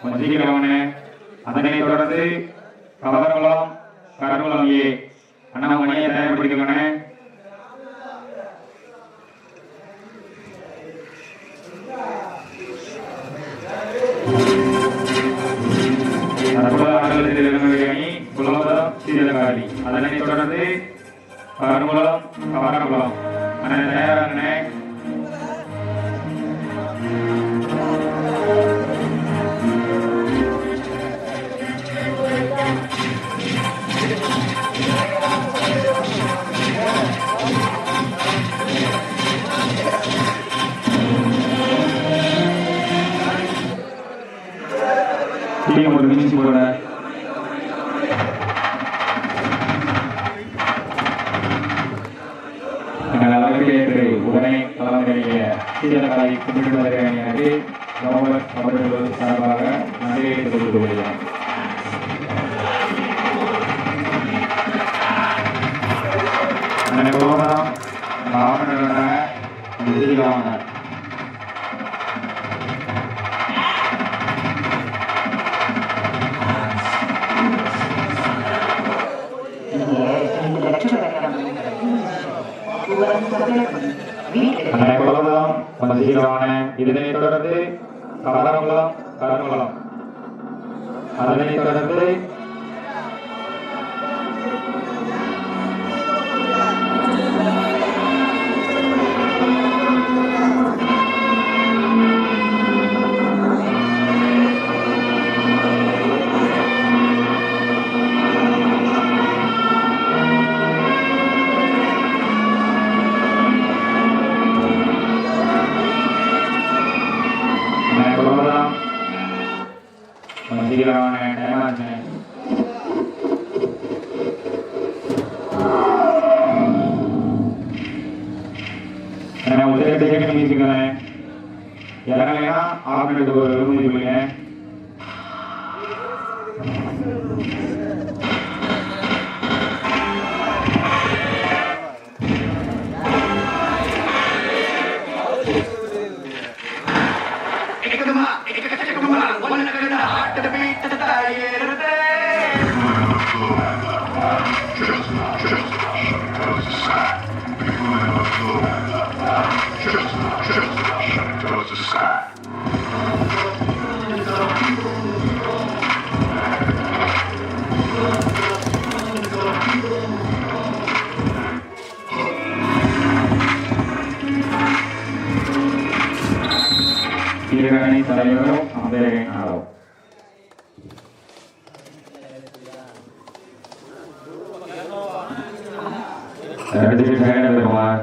கொஞ்சம் சீக்கிரமானே அதனைத் தொடர்ந்து கவரங்குளம் கருங்குளம் ஏ. அண்ணா மணியை அதனைத் தொடர்ந்து கருங்குளம் கவரங்குளம் அண்ணன் தயாராகண்ணே டீம் அனைவரும் வசீகரமான இதனைத் தொடர்ந்து கவரங்குளம் கருங்குளம் அதனைத் தொடர்ந்து தலைவரும் அம்பேரை நாடும் ரெண்டு செகண்ட் பெருமாள்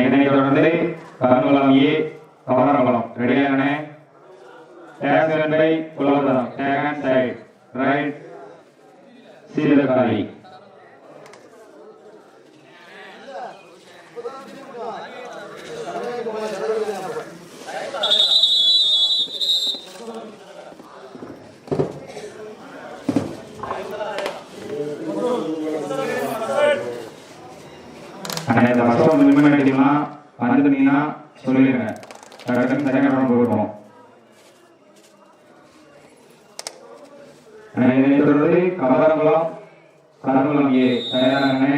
இதனை தொடர்ந்து கருங்குளம் ஏ கவரங்குளம் ரெடியானே டேக் பை குலோதரம் டேக் அண்ட் சைட் ரைட் சீதகாரி அண்ணா இந்த ஃபர்ஸ்ட் வந்து வின் பண்ணிட்டீங்கன்னா வந்துட்டீங்கன்னா சொல்லிடுங்க. டக்குன்னு செகண்ட் ரவுண்ட் போயிடுவோம் இதனைத் தொடர்ந்து கவரங்குளம் கருங்குளம் ஏ தயாராகண்ணே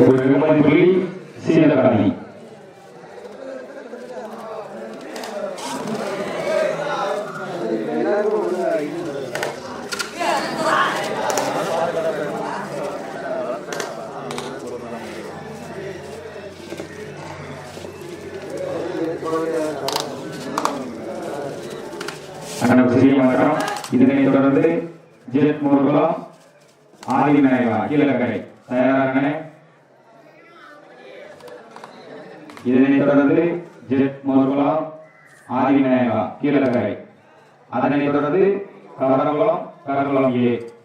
ஒரு வெகுமதி புள்ளி சீதகாரி அண்ணன் சிறிய மாற்றம் இதனை தொடர்ந்து ஜெயத் முருகலம் ஆதிநாயகா கீழக்கரை. தயாராகனே. இதனை தொடர்ந்து ஜெட் முருகலம் ஆதிநாயகா கீழக்கரை. அதனைத் தொடர்ந்து கவரங்குளம் கரங்குளம் ஏ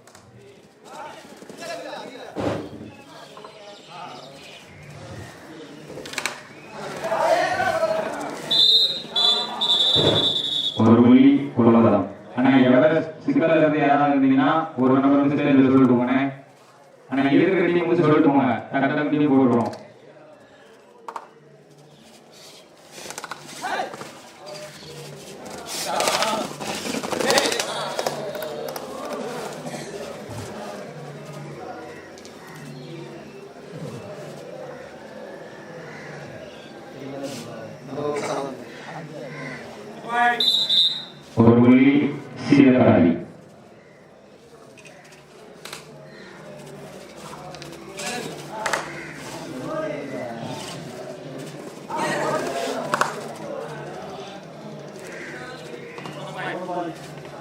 ஒரு புள்ளி குலவதம் ஆனா எவ்வளவு சிக்கல்ல இருந்து யாராவது இருந்தீங்கன்னா ஒரு நம்பர் வந்து சேர்ந்து சொல்லிட்டு போனேன் ஆனா இருக்கிற டீம் வந்து சொல்லிட்டு போங்க. கரெக்டாக டீம் போடுறோம் ஒரு புள்ளி சீரகாழி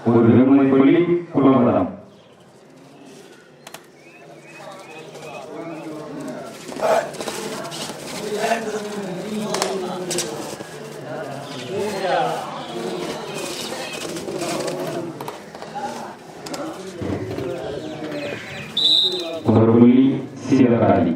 ஒரு வெறுமனை புள்ளி குலவதம் ஒரு புள்ளி சீரகாழி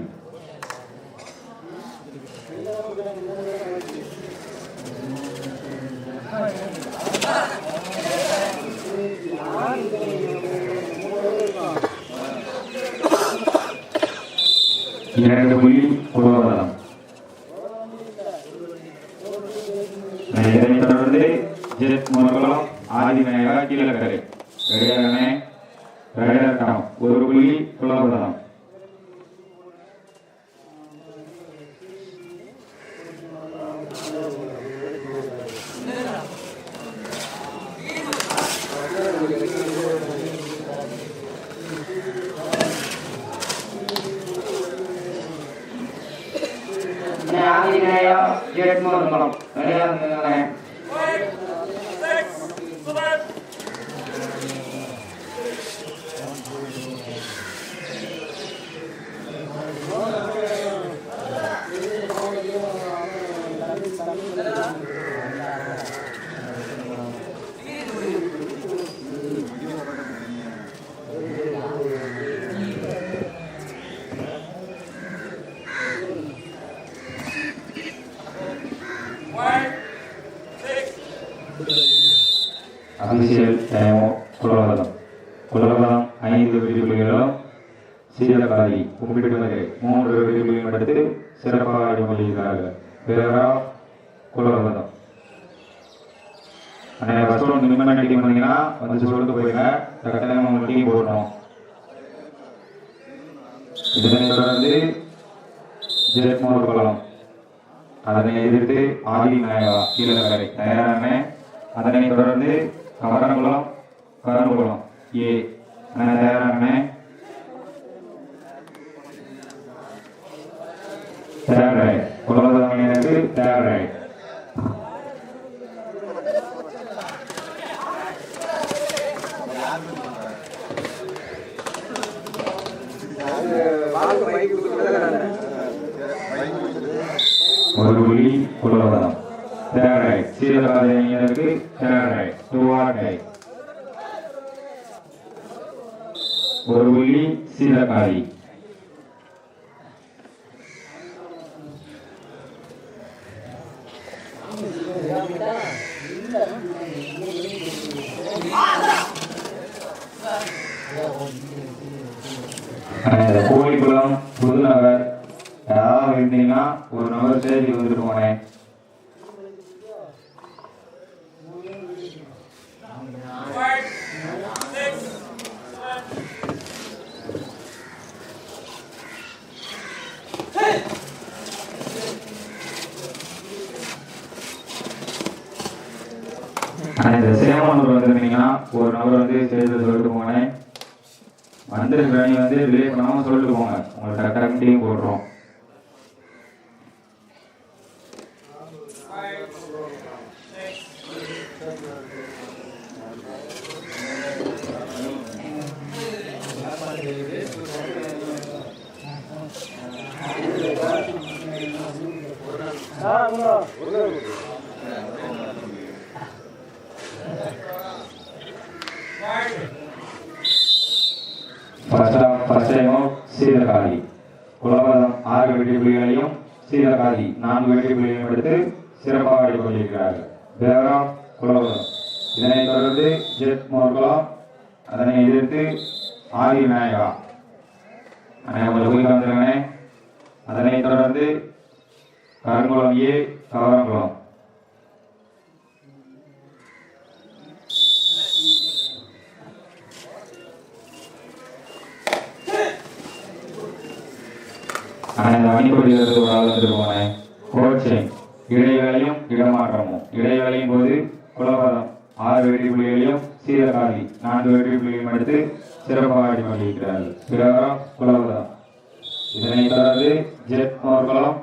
இரண்டு புள்ளி குலவதம் இதனைத் தொடர்ந்து ஜெத் முருகலம் ஆதிநாயகா கீழக்கரை கடிகாரனே 来来来来。来 குலவதம் ஐந்து விதிப்புகளும் சீரகாரி கும்பிடுவதை மூன்று விதிப்புகளையும் எடுத்து சிறப்பாக அடிமொழிகிறார்கள் பேரா குலவதம் அண்ணே ஃபர்ஸ்ட் ஒன்று நிம்மதி டீம் வந்தீங்கன்னா வந்து சொல்லிட்டு போயிருங்க. கட்டாயம் உங்கள் டீம் போடணும். இதனைத் தொடர்ந்து ஜெயக்குமார் குளம் அதனை எதிர்த்து ஆதி நாயகா கீழக்கரை தயாரான அதனைத் தொடர்ந்து கவரங்குளம் கருங்குளம் ஏ அண்ணா தயாரான தேர்ட் ரைட் குலதமிழனுக்கு தேர்ட் ரைட் ஒரு புள்ளி குலவதம் third raid சீரகாதேவியருக்கு third raid do or raid ஒரு புள்ளி சீரகாதி கோழிக்குளம் போட்டுக்கோங்க உங்கள் சக்கரத்தையும் போடுறோம். Pasang, pasang, ஃபர்ஸ்ட் குலவரம் ஆறு வெற்றி புள்ளிகளையும் சீதகாதி நான்கு வெற்றி புள்ளிகளையும் எடுத்து சிறப்பாக ஆடிக் கொண்டிருக்கிறார்கள் தேவராம் குலவரம். இதனைத் தொடர்ந்து ஜெத் மோர்குலம் அதனை எதிர்த்து ஆதி விநாயகா. கொஞ்சம் குயிக்காக வந்துருங்கண்ணே அதனைத் தொடர்ந்து கருங்குளம் ஏ கவரங்குளம். ஆனால் இந்த மணிக்கொடியிலிருந்து ஒரு ஆள் வந்துட்டு போனேன் இடைவேளையும் இடமாற்றமும். இடைவேளையும் போது குலபதம் ஆறு வெற்றி புள்ளிகளையும் சீரகாதி. நான்கு வெற்றி புள்ளிகளையும் எடுத்து சிறப்பாக ஆடி கொண்டிருக்கிறார்கள் பிரகாரம் குலபதம் இதனைத் தொடர்ந்து ஜெட் மோர்குளம்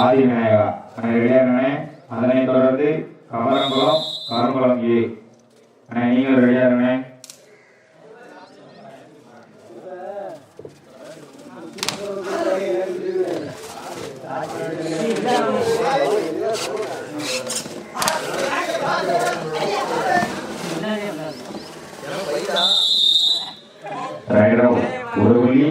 ஆதி விநாயகா அண்ணே அதனைத் தொடர்ந்து கமரங்குளம் கருங்குளம் ஏ. அண்ணே நீங்கள் ரெடியாகண்ணே ரைடர் ஒரு புள்ளி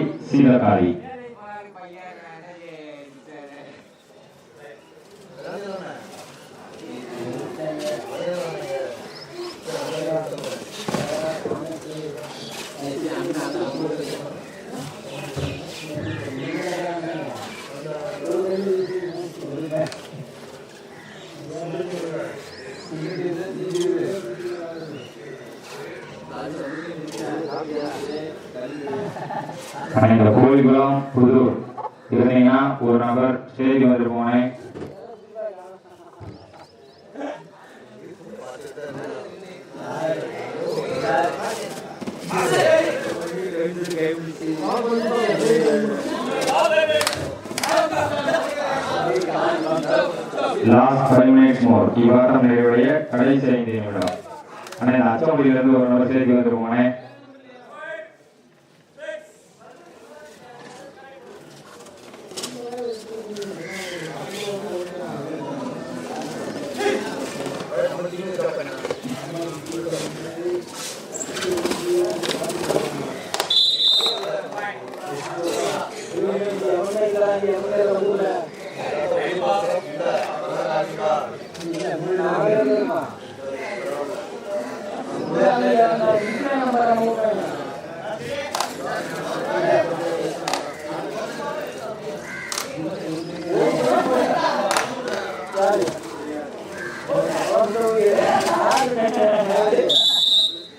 ஆனால் இந்த கோழிக்குளம் புதூர். இருந்தீங்கன்னா ஒரு நபர் ஸ்டேஜ் வந்துட்டு போனேன் லாஸ்ட் ஃபைவ் மினிட்ஸ் மோர் இவ்வாறு நிறைவுடைய கடைசி ஐந்து நிமிடம். ஆனால் இந்த அச்சமொழியிலிருந்து ஒரு நபர் ஸ்டேஜ் வந்துட்டு போனேன்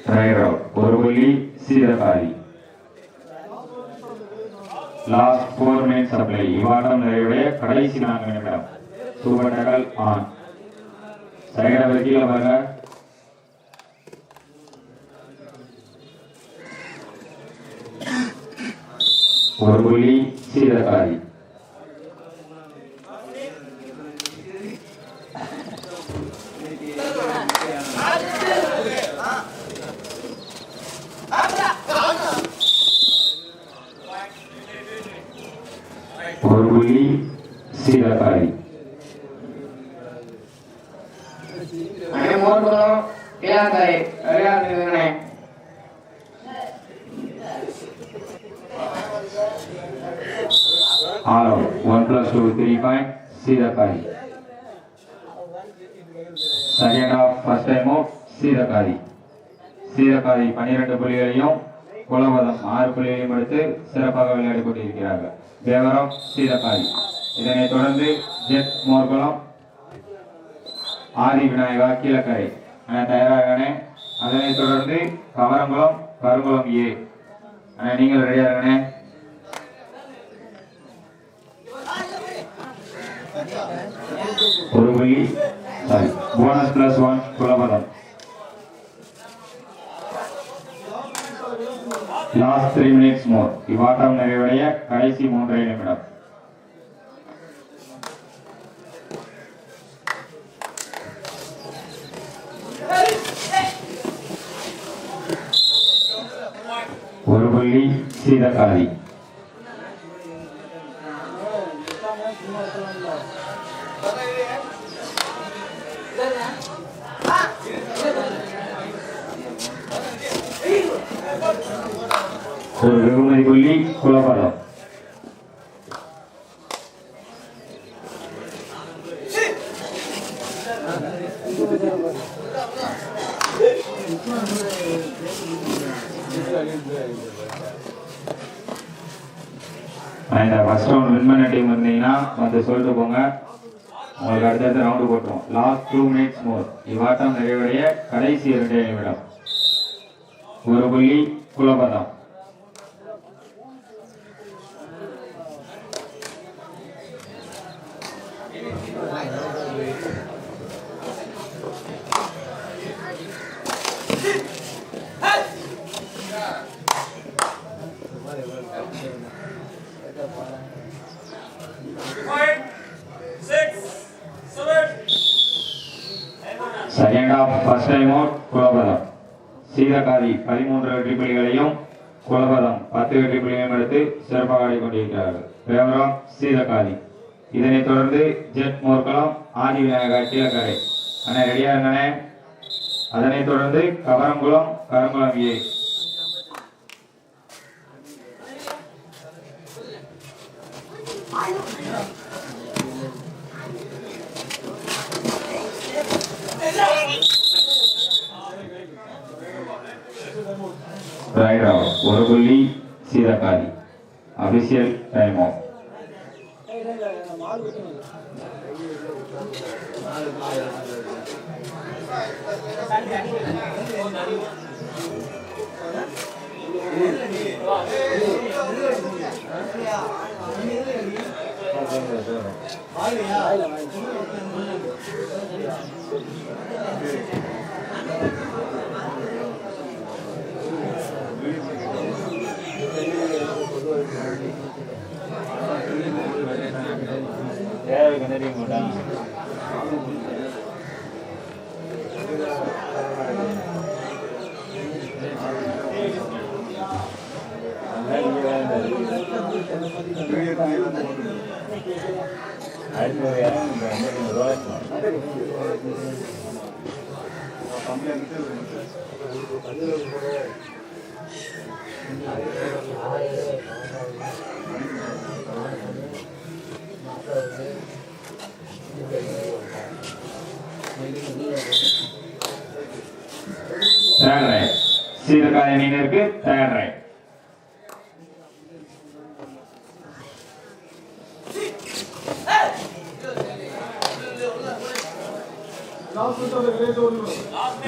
ரைடர் ஒரு புள்ளி Seethakathi last four minutes supply இவ்வாட்டம் நிறைவுடைய கடைசி நான்கு நிமிடம் சூப்பர் டகல் ஆன் சரியான கீழே பாருங்க ஒரு புள்ளி சீதக்காரி ஒரு புள்ளி மோர்குளம் இளங்கரை out. One plus two, three point. Sirakai. Second half, first time out. சீரகாதி சீரகாதி பன்னிரண்டு புள்ளிகளையும் குலபதம் ஆறு புள்ளிகளையும் எடுத்து சிறப்பாக விளையாடி கொண்டிருக்கிறார்கள் தேவரம் சீரகாதி இதனைத் தொடர்ந்து ஜெட் மோர்குளம் ஆதி விநாயகா கீழக்கரை அண்ணா தயாராகனே. அதனைத் தொடர்ந்து கவரங்குளம் கருங்குளம் ஏ அண்ணா நீங்கள் ரெடியாகனே. ஒரு புள்ளி sorry bonus plus one குலபதம். Last three minutes more இவ்வாட்டம் நிறைவடைய கடைசி மூன்றரை நிமிடம். வீரகாரி ஒரு வெகுமதி கொல்லி குலபலம் டூ மினிட்ஸ் மோர் இவ்வாட்டம் நிறைவடைய கடைசி இரண்டே நிமிடம். ஒரு புள்ளி குலபதம் second half first time out குலபதம் Seethakathi பதிமூன்று வெற்றி புள்ளிகளையும் குலபதம் பத்து வெற்றி புள்ளிகளையும் எடுத்து சிறப்பாக ஆடிக்கொண்டிருக்கிறார்கள். விவரம் சீதகாதி இதனைத் தொடர்ந்து ஜெட் மோர்க்களம் ஆதி விநாயகர் கீழக்கரை. அண்ணன் ரெடியாக இருங்கண்ணே. அதனைத் தொடர்ந்து Kavarangulam Karungulam A raid out ஒரு புள்ளி Seethakathi official time out third raid தேடுறேன்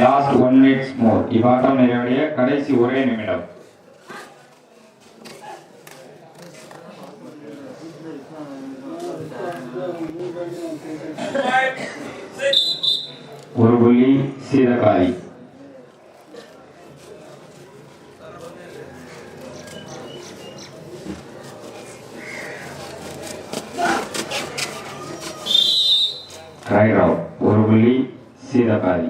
லாஸ்ட் ஒன் மினிட்ஸ் மோர் இவ்வாட்டம் நிறைவடைய கடைசி ஒரே நிமிடம் ஒரு புள்ளி சீதக்காதி ரைட் அவுட் ஒரு புள்ளி சீதக்காதி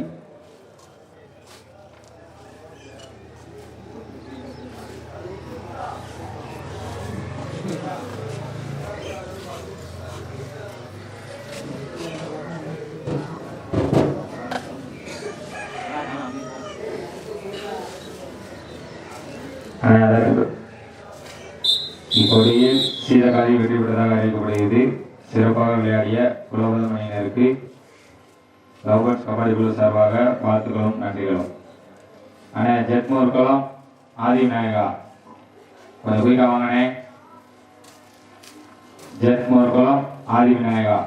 ஆனால் அதற்கு இப்போதையில் சீதக்காதி வெற்றி பெற்றதாக அறிவிக்கப்படுகிறது சிறப்பாக விளையாடிய கபடி குழு சார்பாக வாழ்த்துக்களும் நன்றிகளும். அண்ணே ஜெட்மூர் குளம் ஆதி நாயகா கொஞ்சம் குயிக்காக வாங்கண்ணே. ஜெட்மூர் குளம் ஆதி விநாயகா